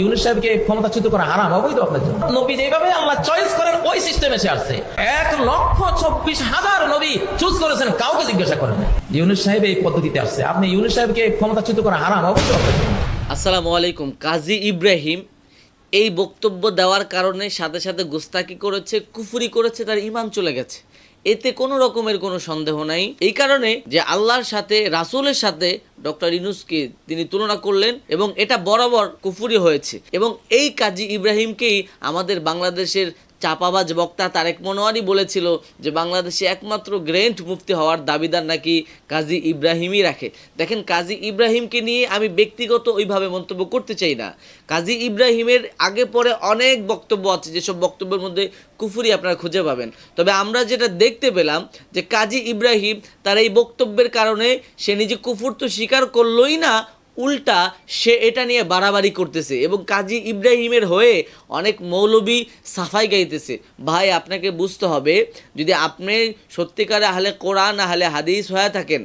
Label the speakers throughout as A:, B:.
A: ইউনুস সাহেবকে ক্ষমতাচ্যুত করা আপনার জন্য। নবী যেভাবে আল্লাহ চয়েস করেন, ওই সিস্টেমে সে আসছে। এক লক্ষ চব্বিশ হাজার নবী চুজ করেছেন, কাউকে জিজ্ঞাসা করেন সাহেব এই পদ্ধতিতে আসছে। আপনি ইউনুস সাহেবকে ক্ষমতাচ্যুত করা হারাম আপনার জন্য।
B: আসসালামু আলাইকুম, কাজী ইব্রাহিম এই বক্তব্য দেওয়ার কারণে সাথে সাথে গোস্তাকি করেছে, কুফুরি করেছে, তার ইমান চলে গেছে। এতে কোনো রকমের কোনো সন্দেহ নাই। এই কারণে যে আল্লাহর সাথে, রাসুলের সাথে ডক্টর ইনুসকে তিনি তুলনা করলেন এবং এটা বরাবর কুফুরি হয়েছে। এবং এই কাজী ইব্রাহিমকেই আমাদের বাংলাদেশের চাপাবাজ বক্তা তারেক মনোয়ারি বলেছিল যে বাংলাদেশে একমাত্র গ্রেন্ট মুফতি হওয়ার দাবিদার নাকি কাজী ইব্রাহিমই রাখে। দেখেন, কাজী ইব্রাহিমকে নিয়ে আমি ব্যক্তিগত ওইভাবে মন্তব্য করতে চাই না। কাজী ইব্রাহিমের আগে পরে অনেক বক্তব্য আছে, যেসব বক্তব্যের মধ্যে কুফুরি আপনারা খুঁজে পাবেন। তবে আমরা যেটা দেখতে পেলাম যে কাজী ইব্রাহিম তার এই বক্তব্যের কারণে সে নিজে কুফুর তো স্বীকার করলোই না উল্টা সে এটা নিয়ে বাড়াবাড়ি করতেছে এবং কাজী ইব্রাহিমের হয়ে অনেক মৌলবি সাফাই গাইতেছে। ভাই, আপনাকে বুঝতে হবে, যদি আপনি সত্যিকারে আহলে কোরআন, আহলে হাদিস হয়ে থাকেন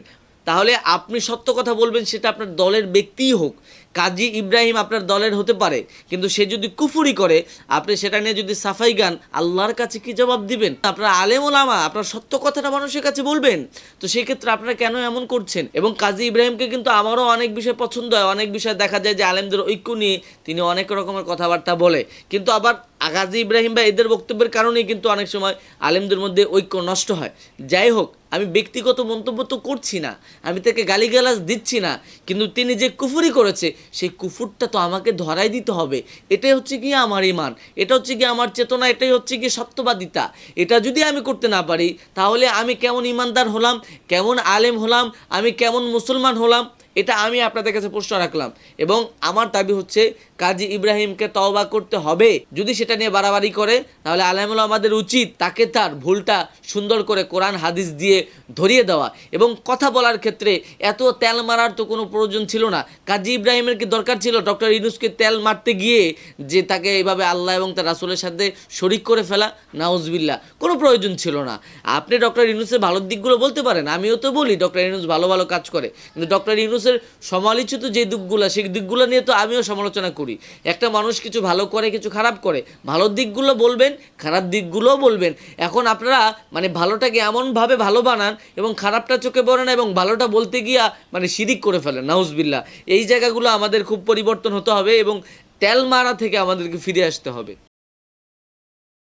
B: তাহলে আপনি সত্য কথা বলবেন, সেটা আপনার দলের ব্যক্তিই হোক। কাজী ইব্রাহিম আপনার দলের হতে পারে, কিন্তু সে যদি কুফুরি করে, আপনি সেটা নিয়ে যদি সাফাই গান, আল্লাহর কাছে কি জবাব দিবেন? আপনার আলেম ওলামা, আপনার সত্য কথাটা মানুষের কাছে বলবেন? তো সেই ক্ষেত্রে আপনারা কেন এমন করছেন? এবং কাজী ইব্রাহিমকে কিন্তু আমারও অনেক বিষয় পছন্দ হয়, অনেক বিষয় দেখা যায় যে আলেমদের ঐক্য নিয়ে তিনি অনেক রকমের কথাবার্তা বলে। কিন্তু আবার গাজী ইব্রাহিম বা এদের বক্তব্যের কারণেই কিন্তু অনেক সময় আলেমদের মধ্যে ঐক্য নষ্ট হয়। যাই হোক, আমি ব্যক্তিগত মন্তব্য তো করছি না, আমি তাকে গালিগালাজ দিচ্ছি না, কিন্তু তিনি যে কুফুরি করেছে, সেই কুফুরটা তো আমাকে ধরাই দিতে হবে। এটাই হচ্ছে কি আমার ইমান, এটা হচ্ছে কি আমার চেতনা, এটাই হচ্ছে কি সত্যবাদিতা। এটা যদি আমি করতে না পারি, তাহলে আমি কেমন ইমানদার হলাম, কেমন আলেম হলাম, আমি কেমন মুসলমান হলাম এটা আমি আপনাদের কাছে প্রশ্ন রাখলাম। এবং আমার দাবি হচ্ছে, কাজী ইব্রাহিমকে তওবা করতে হবে। যদি সেটা নিয়ে বাড়াবাড়ি করে, তাহলে আলহামুল আমাদের উচিত তাকে তার ভুলটা সুন্দর করে কোরআন, হাদিস দিয়ে ধরিয়ে দেওয়া। এবং কথা বলার ক্ষেত্রে এত তেল মারার তো কোনো প্রয়োজন ছিল না। কাজী ইব্রাহিমের কি দরকার ছিল? ডক্টর ইনুসকে তেল মারতে গিয়ে যে তাকে এইভাবে আল্লাহ এবং তার রাসুলের সাথে শরিক করে ফেলা? নাউজবিল্লা কোনো প্রয়োজন ছিল না। আপনি ডক্টর ইনুসের ভালো দিকগুলো বলতে পারেন, আমিও তো বলি ডক্টর ইনুস ভালো ভালো কাজ করে। কিন্তু ডক্টর ইনুসের সমালোচিত যে দিকগুলো, সেই দিকগুলো নিয়ে তো আমিও সমালোচনা করি। একটা মানুষ কিছু ভালো করে, কিছু খারাপ করে, ভালো দিকগুলো বলবেন, খারাপ দিকগুলোও বলবেন। এখন আপনারা মানে ভালোটাকে এমনভাবে ভালো বানান এবং খারাপটা চোখে পড়ে না এবং ভালোটা বলতে গিয়া মানে শিরিক করে ফেলেন নাউজবিল্লা এই জায়গাগুলো আমাদের খুব পরিবর্তন হতে হবে এবং তেল মারা থেকে আমাদেরকে ফিরে আসতে হবে।